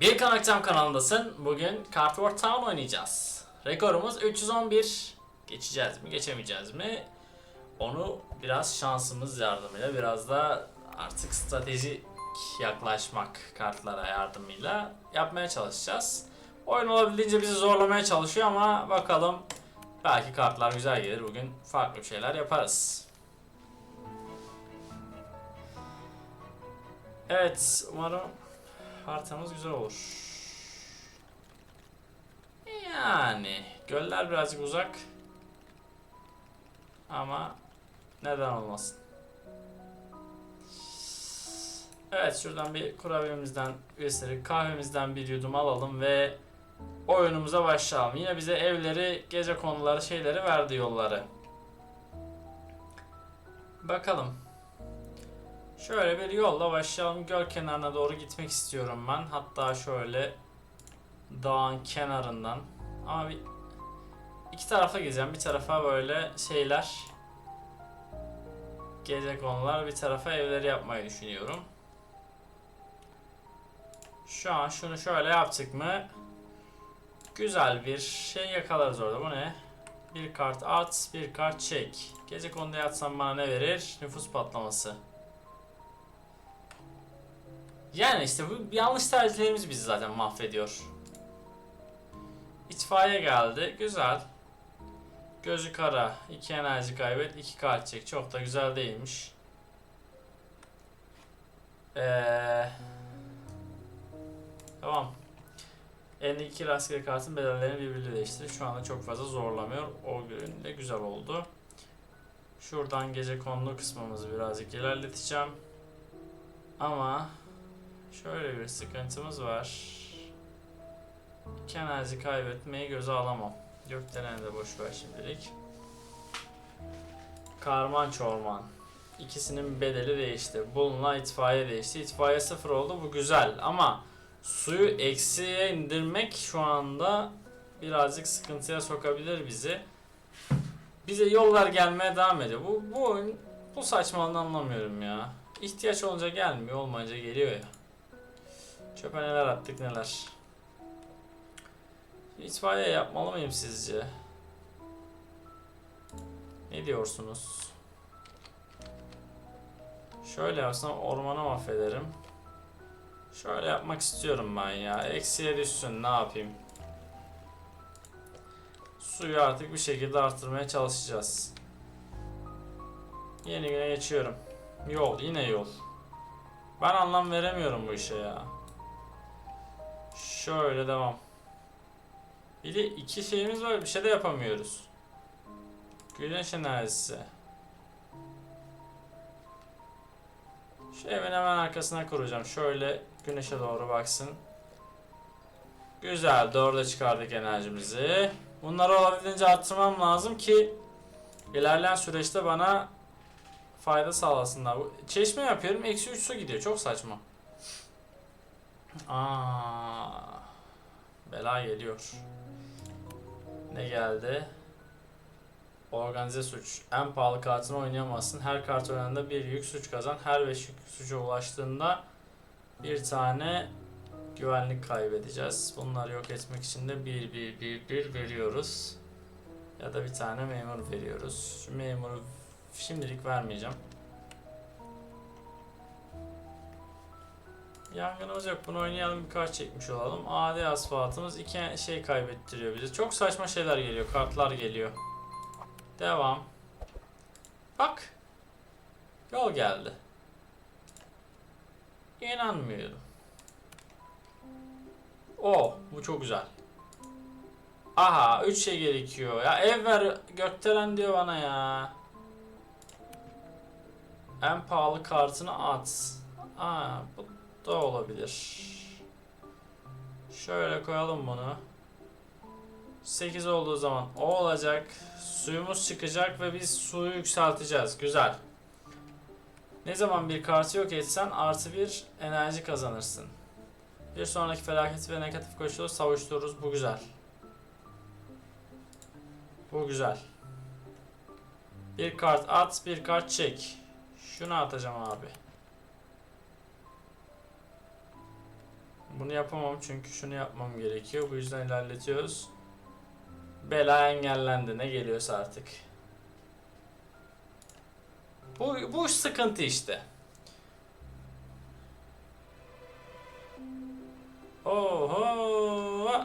Bir Kanakcam kanalındasın. Bugün Cardboard Town oynayacağız. Rekorumuz 311. Geçeceğiz mi, geçemeyeceğiz mi? Onu biraz şansımız yardımıyla, biraz da artık stratejik yaklaşmak kartlara yardımıyla yapmaya çalışacağız. Oyun olabildiğince bizi zorlamaya çalışıyor ama bakalım belki kartlar güzel gelir. Bugün farklı şeyler yaparız. Evet, umarım haritamız güzel olur. Yani göller birazcık uzak. Ama neden olmasın? Evet şuradan bir kurabiyemizden gösterip kahvemizden bir yudum alalım ve oyunumuza başlayalım. Yine bize evleri, gece konuları, şeyleri verdi yolları. Bakalım. Şöyle bir yolla başlayalım. Göl kenarına doğru gitmek istiyorum ben. Hatta şöyle dağın kenarından. Ama bir iki tarafa gideceğim. Bir tarafa böyle şeyler gece konular, bir tarafa evleri yapmayı düşünüyorum. Şu an şunu şöyle yaptık mı güzel bir şey yakalarız orada. Bu ne? Bir kart at, bir kart çek. Gece konuda yatsam bana ne verir? Nüfus patlaması. Yani işte bu yanlış tercihlerimiz bizi zaten mahvediyor. İtfaiye geldi. Güzel. Gözü kara. 2 enerji kaybet. 2 kart çek. Çok da güzel değilmiş. Ee, tamam. Elindeki rastgele kartın bedellerini birbiriyle değiştirir. Şu anda çok fazla zorlamıyor. O gün de güzel oldu. Şuradan gece konulu kısmımızı birazcık ilerleteceğim. Ama şöyle bir sıkıntımız var. Enerji kaybetmeyi göze alamam. Gökdeleni de boş ver şimdilik. Karman çorman. İkisinin bedeli değişti. Bununla itfaiye değişti. İtfaiye sıfır oldu. Bu güzel ama suyu eksiye indirmek şu anda birazcık sıkıntıya sokabilir bizi. Bize yollar gelmeye devam ediyor. Bu, bu oyun bu saçmalığını anlamıyorum ya. İhtiyaç olunca gelmiyor, olmayınca geliyor ya. Çöpe neler attık neler. İtfaiye yapmalı mıyım sizce? Ne diyorsunuz? Şöyle yapsam ormanı mahvederim. Şöyle yapmak istiyorum ben ya. Eksiye düşsün ne yapayım. Suyu artık bir şekilde artırmaya çalışacağız. Yeni güne geçiyorum. Yol yine yol. Ben anlam veremiyorum bu işe ya. Şöyle devam. Bir de iki şeyimiz var bir şey de yapamıyoruz. Güneş enerjisi. Şu evin hemen arkasına kuracağım. Şöyle güneşe doğru baksın. Güzel. Doğru da çıkardık enerjimizi. Bunları olabildiğince arttırmam lazım ki ilerleyen süreçte bana fayda sağlasınlar. Çeşme yapıyorum. Eksi 3 su gidiyor. Çok saçma. Aa, bela geliyor. Ne geldi? Organize suç. En pahalı kartını oynayamazsın. Her kart oynandığında bir yük suç kazan. Her 5 yük suça ulaştığında bir tane güvenlik kaybedeceğiz. Bunları yok etmek için de 1 1 1 1 veriyoruz. Ya da bir tane memur veriyoruz. Şu memuru şimdilik vermeyeceğim. Yangınımız yok. Bunu oynayalım bir kart çekmiş olalım. Adi asfaltımız iki şey kaybettiriyor bize. Çok saçma şeyler geliyor. Kartlar geliyor. Devam. Bak. Yol geldi. İnanmıyorum. O, bu çok güzel. Aha, 3 şey gerekiyor. Ya ev ver gökdelen diyor bana ya. En pahalı kartını at. Aa, bu da olabilir. Şöyle koyalım bunu. 8 olduğu zaman o olacak. Suyumuz çıkacak ve biz suyu yükselteceğiz. Güzel. Ne zaman bir kartı yok etsen artı bir enerji kazanırsın. Bir sonraki felaket ve negatif koşulu savuştururuz. Bu güzel. Bu güzel. Bir kart at, bir kart çek. Şunu atacağım abi. Bunu yapamam çünkü şunu yapmam gerekiyor. Bu yüzden ilerletiyoruz. Bela engellendi. Ne geliyorsa artık. Bu, bu sıkıntı işte. Oho!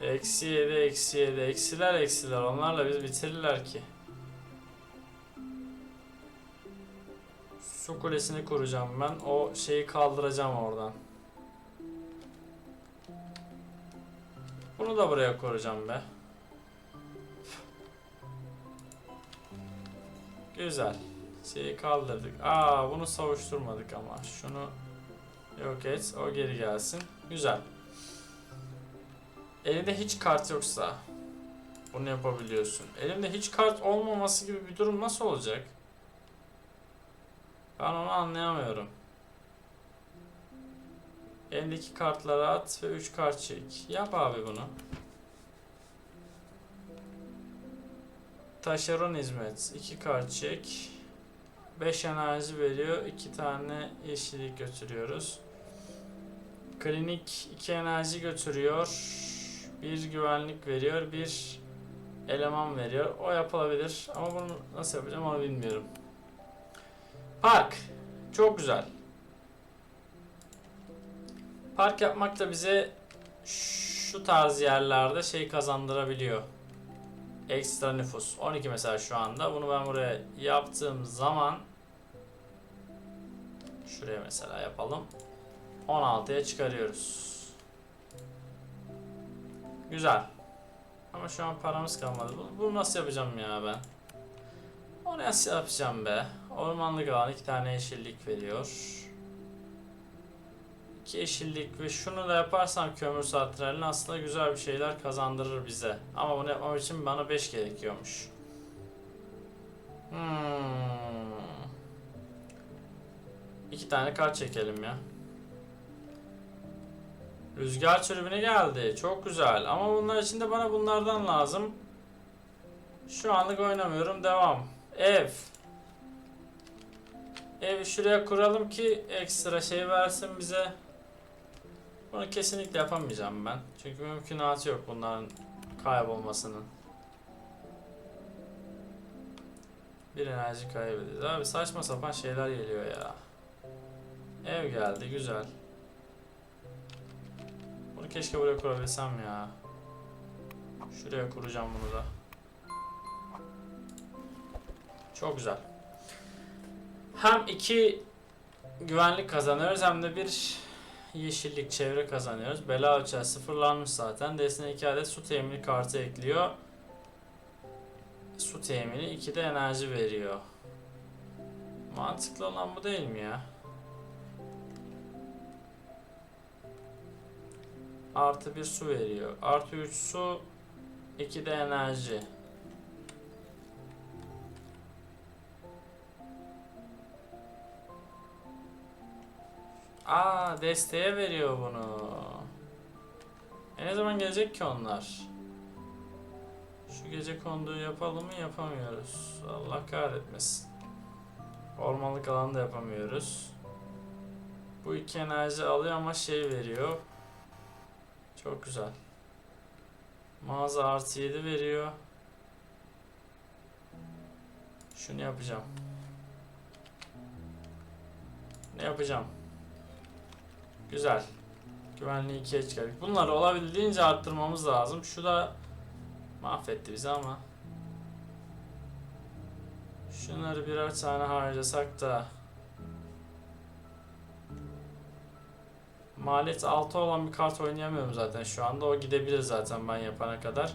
Eksi 7, eksi 7, eksiler eksiler. Onlarla biz bitirirler ki. Su kulesini kuracağım ben. O şeyi kaldıracağım oradan. Bunu da buraya kuracağım be. Güzel. Şeyi kaldırdık. Aa bunu savuşturmadık ama. Şunu yok et. O geri gelsin. Güzel. Elinde hiç kart yoksa bunu yapabiliyorsun. Elimde hiç kart olmaması gibi bir durum nasıl olacak? Ben onu anlayamıyorum. Elindeki kartları at ve 3 kart çek. Yap abi bunu. Taşeron hizmet. 2 kart çek. 5 enerji veriyor. 2 tane yeşillik götürüyoruz. Klinik 2 enerji götürüyor. Bir güvenlik veriyor. Bir eleman veriyor. O yapılabilir. Ama bunu nasıl yapacağım onu bilmiyorum. Park. Çok güzel. Park yapmak da bize şu tarz yerlerde şey kazandırabiliyor. Ekstra nüfus. 12 mesela şu anda. Bunu ben buraya yaptığım zaman şuraya mesela yapalım. 16'ya çıkarıyoruz. Güzel. Ama şu an paramız kalmadı. Bunu, nasıl yapacağım ya ben? Onu nasıl yapacağım be? Ormanlık alan iki tane yeşillik veriyor. İki yeşillik ve şunu da yaparsam kömür santralini aslında güzel bir şeyler kazandırır bize. Ama bunu yapmam için bana 5 gerekiyormuş. Hmm. İki tane kart çekelim ya. Rüzgar tribüne geldi. Çok güzel. Ama bunlar için de bana bunlardan lazım. Şu anlık oynamıyorum. Devam. Ev. Evi şuraya kuralım ki ekstra şey versin bize. Bunu kesinlikle yapamayacağım ben. Çünkü mümkünatı yok bunların kaybolmasının. Bir enerji kaybediyoruz. Abi saçma sapan şeyler geliyor ya. Ev geldi güzel. Bunu keşke buraya kurabilsem ya. Şuraya kuracağım bunu da. Çok güzel. Hem iki güvenlik kazanıyoruz hem de bir yeşillik çevre kazanıyoruz. Bela ölçer sıfırlanmış zaten. Desene 2 adet su temini kartı ekliyor. Su temini 2 de enerji veriyor. Mantıklı olan bu değil mi ya? Artı bir su veriyor. Artı 3 su 2 de enerji. Aa desteğe veriyor bunu. E ne zaman gelecek ki onlar? Şu gece konduğu yapalım mı yapamıyoruz. Allah kahretmesin. Ormanlık alanda yapamıyoruz. Bu iki enerji alıyor ama şey veriyor. Çok güzel. Mağaza artı 7 veriyor. Şunu yapacağım. Ne yapacağım? Güzel. Güvenliği 2'ye çıkardık. Bunları olabildiğince arttırmamız lazım. Şu da mahvetti bizi ama. Şunları birer tane harcasak da Maliyet 6 olan bir kart oynayamıyorum zaten şu anda. O gidebilir zaten ben yapana kadar.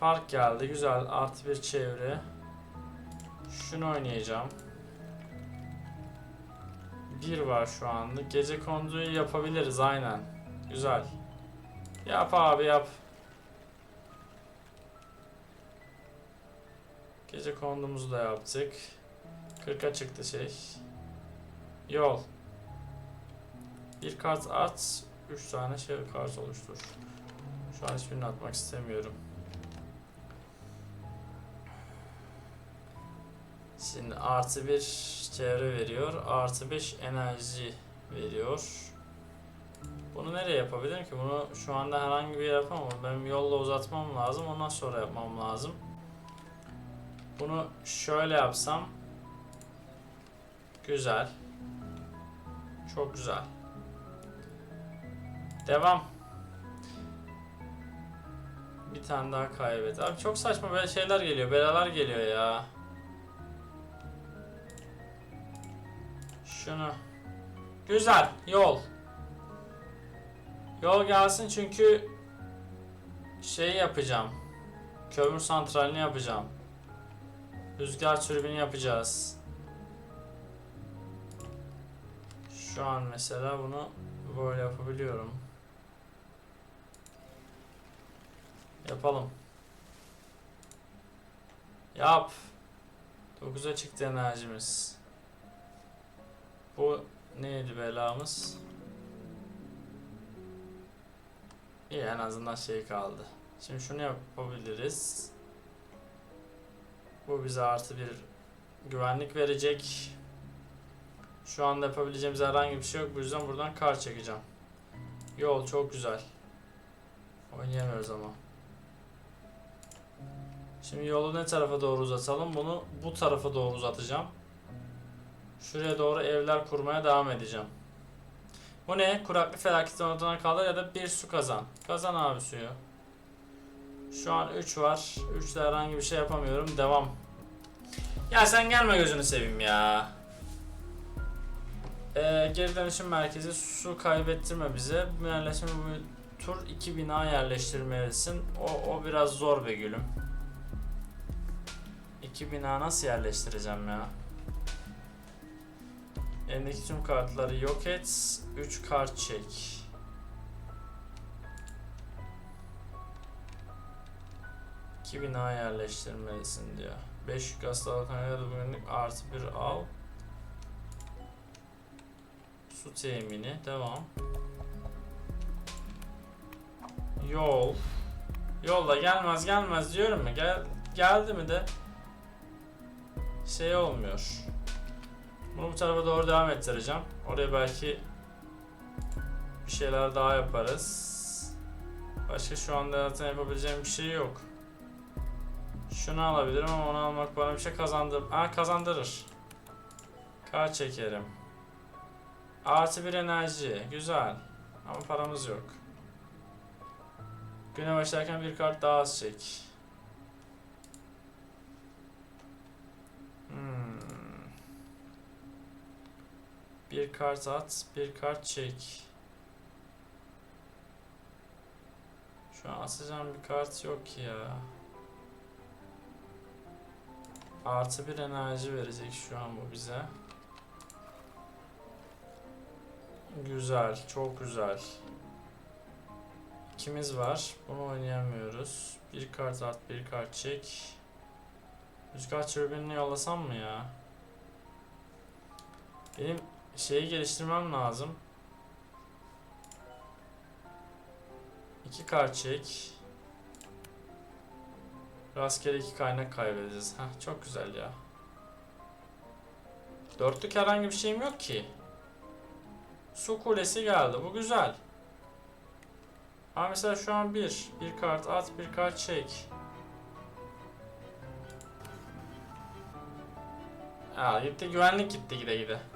Park geldi. Güzel. Artı bir çevre. Şunu oynayacağım. Bir var şu anda. Gece konduyu yapabiliriz aynen. Güzel. Yap abi yap. Gece kondumuzu da yaptık. 40'a çıktı şey. Yol. Bir kart at, 3 tane şey kart oluştur. Şu an hiçbirini atmak istemiyorum. Şimdi artı bir çevre veriyor. Artı 5 enerji veriyor. Bunu nereye yapabilirim ki? Bunu şu anda herhangi bir yere yapamam. Benim yolla uzatmam lazım. Ondan sonra yapmam lazım. Bunu şöyle yapsam. Güzel. Çok güzel. Devam. Bir tane daha kaybet. Abi çok saçma böyle şeyler geliyor. Belalar geliyor ya. Şunu. Güzel. Yol. Yol gelsin çünkü şey yapacağım. Kömür santralini yapacağım. Rüzgar türbini yapacağız. Şu an mesela bunu böyle yapabiliyorum. Yapalım. Yap. 9'a çıktı enerjimiz. Bu neydi belamız? İyi en azından şey kaldı. Şimdi şunu yapabiliriz. Bu bize artı bir güvenlik verecek. Şu anda yapabileceğimiz herhangi bir şey yok. Bu yüzden buradan kar çekeceğim. Yol çok güzel. Oynayamıyoruz ama. Şimdi yolu ne tarafa doğru uzatalım? Bunu bu tarafa doğru uzatacağım. Şuraya doğru evler kurmaya devam edeceğim. Bu ne? Kuraklık felaketi ortadan kaldır ya da bir su kazan. Kazan abi suyu. Şu an 3 var. 3'te herhangi bir şey yapamıyorum. Devam. Ya sen gelme gözünü seveyim ya. Ee, geri dönüşüm merkezi su kaybettirme bize. Bu yerleşme bu tur 2 bina yerleştirmelisin. O, o biraz zor be gülüm. 2 bina nasıl yerleştireceğim ya? Elindeki tüm kartları yok et. 3 kart çek. İki bina yerleştirmelisin diyor. 5 yük hastalık kadar bugünlük artı bir al. Su temini. Devam. Yol. Yolda gelmez gelmez diyorum mu? Gel, geldi mi de şey olmuyor. Bunu bu tarafa doğru devam ettireceğim. Oraya belki bir şeyler daha yaparız. Başka şu anda zaten yapabileceğim bir şey yok. Şunu alabilirim ama onu almak bana bir şey kazandır. Ha kazandırır. Kar çekerim. Artı bir enerji. Güzel. Ama paramız yok. Güne başlarken bir kart daha az çek. Bir kart at, bir kart çek. Şu an atacağım bir kart yok ya. Artı bir enerji verecek şu an bu bize. Güzel, çok güzel. İkimiz var. Bunu oynayamıyoruz. Bir kart at, bir kart çek. Rüzgar türbinini yollasam mı ya? Benim şeyi geliştirmem lazım. İki kart çek. Rastgele iki kaynak kaybedeceğiz. Heh, çok güzel ya. Dörtlük herhangi bir şeyim yok ki. Su kulesi geldi. Bu güzel. Ama mesela şu an bir. Bir kart at, bir kart çek. Aa gitti güvenlik gitti gide gide.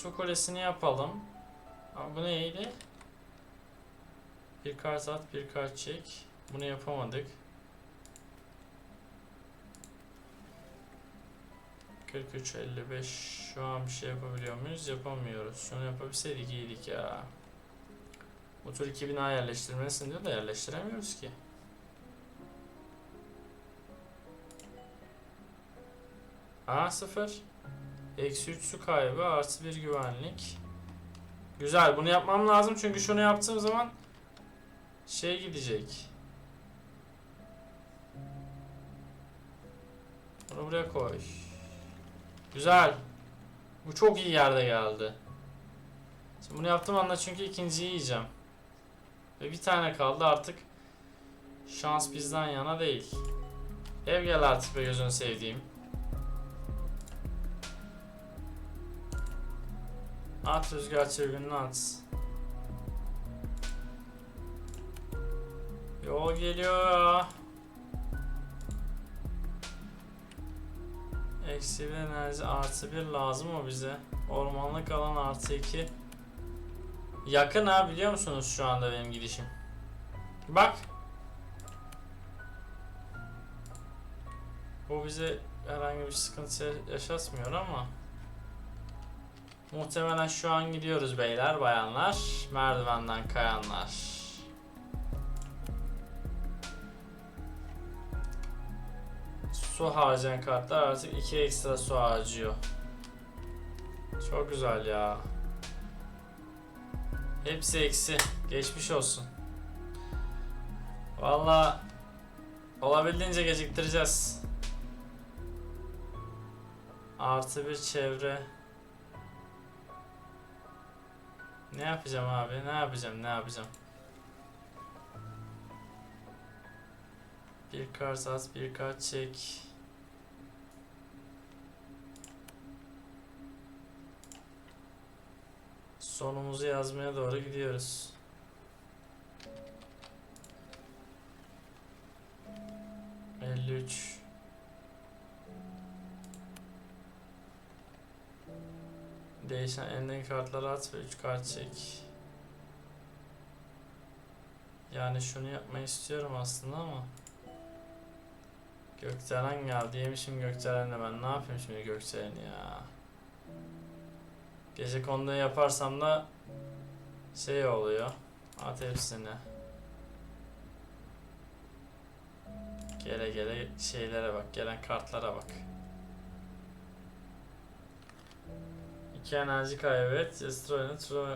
Su kulesini yapalım. Ama bu neydi? Bir kart at, bir kart çek. Bunu yapamadık. 43 55 şu an bir şey yapabiliyor muyuz? Yapamıyoruz. Şunu yapabilseydik iyiydik ya. Bu tür 2000 A yerleştirmelisin diyor da yerleştiremiyoruz ki. A 0 Eksi 3 su kaybı artı bir güvenlik. Güzel bunu yapmam lazım çünkü şunu yaptığım zaman şey gidecek. Bunu buraya koy. Güzel. Bu çok iyi yerde geldi. Şimdi bunu yaptığım anda çünkü ikinciyi yiyeceğim. Ve bir tane kaldı artık. Şans bizden yana değil. Ev gel artık be gözünü sevdiğim. At rüzgar çevrenini at. Yol geliyor. Eksi bir enerji artı bir lazım o bize. Ormanlık alan artı iki. Yakın ha biliyor musunuz şu anda benim gidişim. Bak. Bu bize herhangi bir sıkıntı yaşatmıyor ama. Muhtemelen şu an gidiyoruz beyler bayanlar. Merdivenden kayanlar. Su harcayan kartlar artık 2 ekstra su harcıyor. Çok güzel ya. Hepsi eksi. Geçmiş olsun. Valla olabildiğince geciktireceğiz. Artı bir çevre. Ne yapacağım abi? Ne yapacağım? Ne yapacağım? Bir kart at, bir kart çek. Sonumuzu yazmaya doğru gidiyoruz. Elli üç. Değişen elindeki kartları at ve 3 kart çek. Yani şunu yapmayı istiyorum aslında ama Gökdelen geldi. Yemişim Gökdelen'le ben. Ne yapayım şimdi Gökdelen'i ya? Gece konuda yaparsam da şey oluyor. At hepsini. Gele gele şeylere bak. Gelen kartlara bak. İki enerji kaybet. Destroy'un tro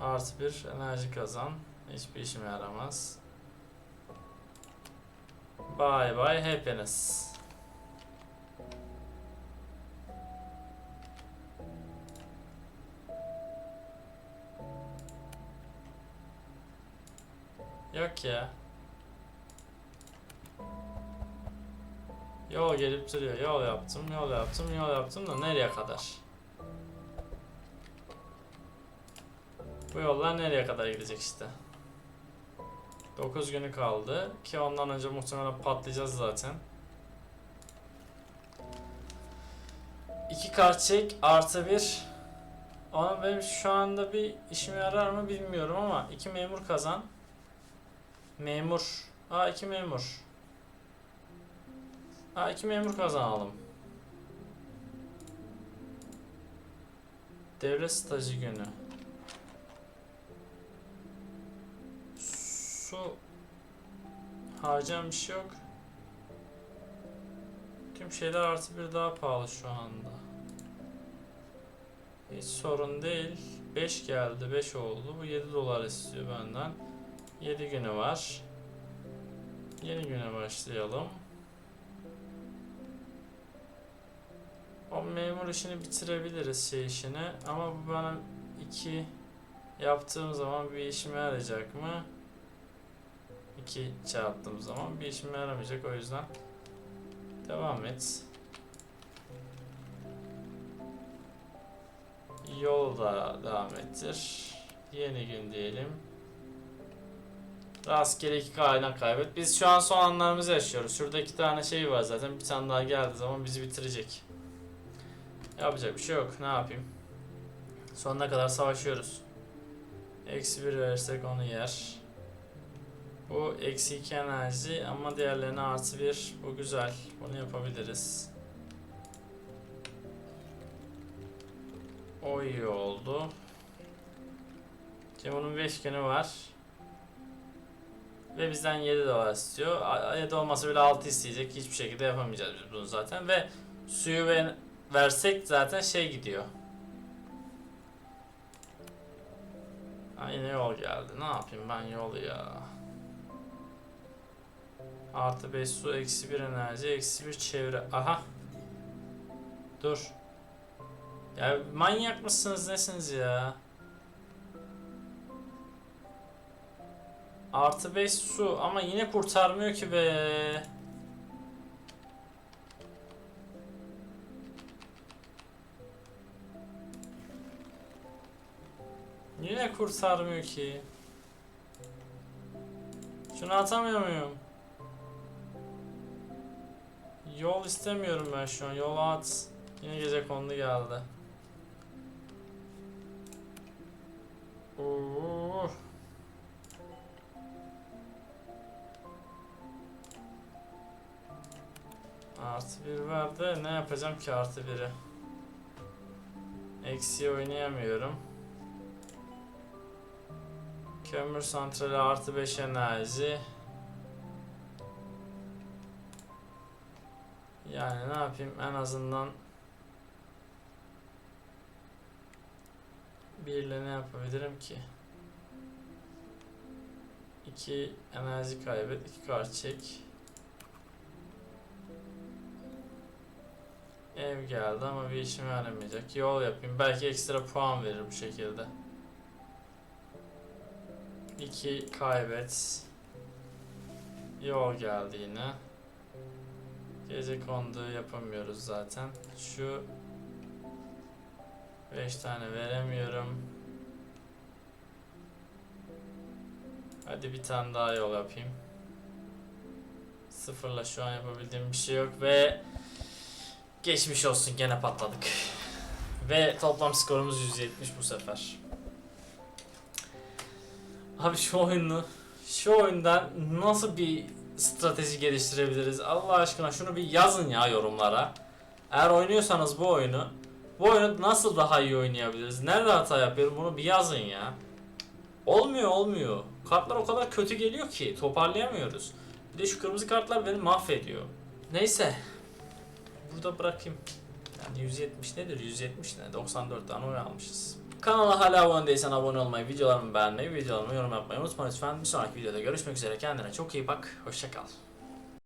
artı bir enerji kazan. Hiçbir işime yaramaz. Bye bye hepiniz. Yok ya. Yol gelip duruyor. Yol yaptım, yol yaptım, yol yaptım da nereye kadar? Bu yollar nereye kadar gidecek işte? 9 günü kaldı ki ondan önce muhtemelen patlayacağız zaten. 2 kart çek artı 1 Ama benim şu anda bir işime yarar mı bilmiyorum ama 2 memur kazan. Memur. Aa 2 memur. Aa 2 memur kazanalım. Devlet stajı günü. Harcayan bir şey yok. Tüm şeyler artı bir daha pahalı şu anda. Hiç sorun değil. 5 geldi, 5 oldu. Bu 7 dolar istiyor benden. 7 günü var. Yeni güne başlayalım. O memur işini bitirebiliriz şey işini ama bu bana 2 yaptığım zaman bir işime yarayacak mı? 2 çarptığım zaman bir işime yaramayacak o yüzden devam et. Yolda devam ettir. Yeni gün diyelim. Rastgele iki kaynak kaybet. Biz şu an son anlarımızı yaşıyoruz. Şurada iki tane şey var zaten. Bir tane daha geldiği zaman bizi bitirecek. Yapacak bir şey yok. Ne yapayım? Sonuna kadar savaşıyoruz. Eksi bir verirsek onu yer. Bu eksi 2 enerji ama diğerlerine artı 1. Bu güzel. Bunu yapabiliriz. O iyi oldu. Şimdi bunun 5 günü var. Ve bizden 7 dolar istiyor. A- 7 olmasa bile 6 isteyecek. Hiçbir şekilde yapamayacağız biz bunu zaten. Ve suyu ve versek zaten şey gidiyor. Ha, yine yol geldi. Ne yapayım ben yol ya. Artı 5 su, eksi 1 enerji, eksi 1 çevre. Aha. Dur. Ya manyak mısınız nesiniz ya? Artı 5 su ama yine kurtarmıyor ki be. Yine kurtarmıyor ki. Şunu atamıyor muyum? Yol istemiyorum ben şu an. Yol at. Yine gece kondu geldi. Oo. Artı bir verdi. Ne yapacağım ki artı biri? Eksi oynayamıyorum. Kömür santrali artı 5 enerji. Yani ne yapayım en azından birle ne yapabilirim ki? 2 enerji kaybet, 2 kart çek. Ev geldi ama bir işime yaramayacak. Yol yapayım. Belki ekstra puan verir bu şekilde. 2 kaybet. Yol geldi yine. Gece kondu yapamıyoruz zaten. Şu 5 tane veremiyorum. Hadi bir tane daha yol yapayım. Sıfırla şu an yapabildiğim bir şey yok ve geçmiş olsun gene patladık. Ve toplam skorumuz 170 bu sefer. Abi şu oyunu şu oyundan nasıl bir strateji geliştirebiliriz? Allah aşkına şunu bir yazın ya yorumlara. Eğer oynuyorsanız bu oyunu bu oyunu nasıl daha iyi oynayabiliriz? Nerede hata yapıyorum bunu bir yazın ya. Olmuyor olmuyor. Kartlar o kadar kötü geliyor ki toparlayamıyoruz. Bir de şu kırmızı kartlar beni mahvediyor. Neyse. Burada bırakayım. Yani 170 nedir? 170 ne? 94 tane oy almışız. Kanala hala abone değilsen abone olmayı, videolarımı beğenmeyi, videolarımı yorum yapmayı unutma lütfen. Bir sonraki videoda görüşmek üzere. Kendine çok iyi bak. Hoşça kal.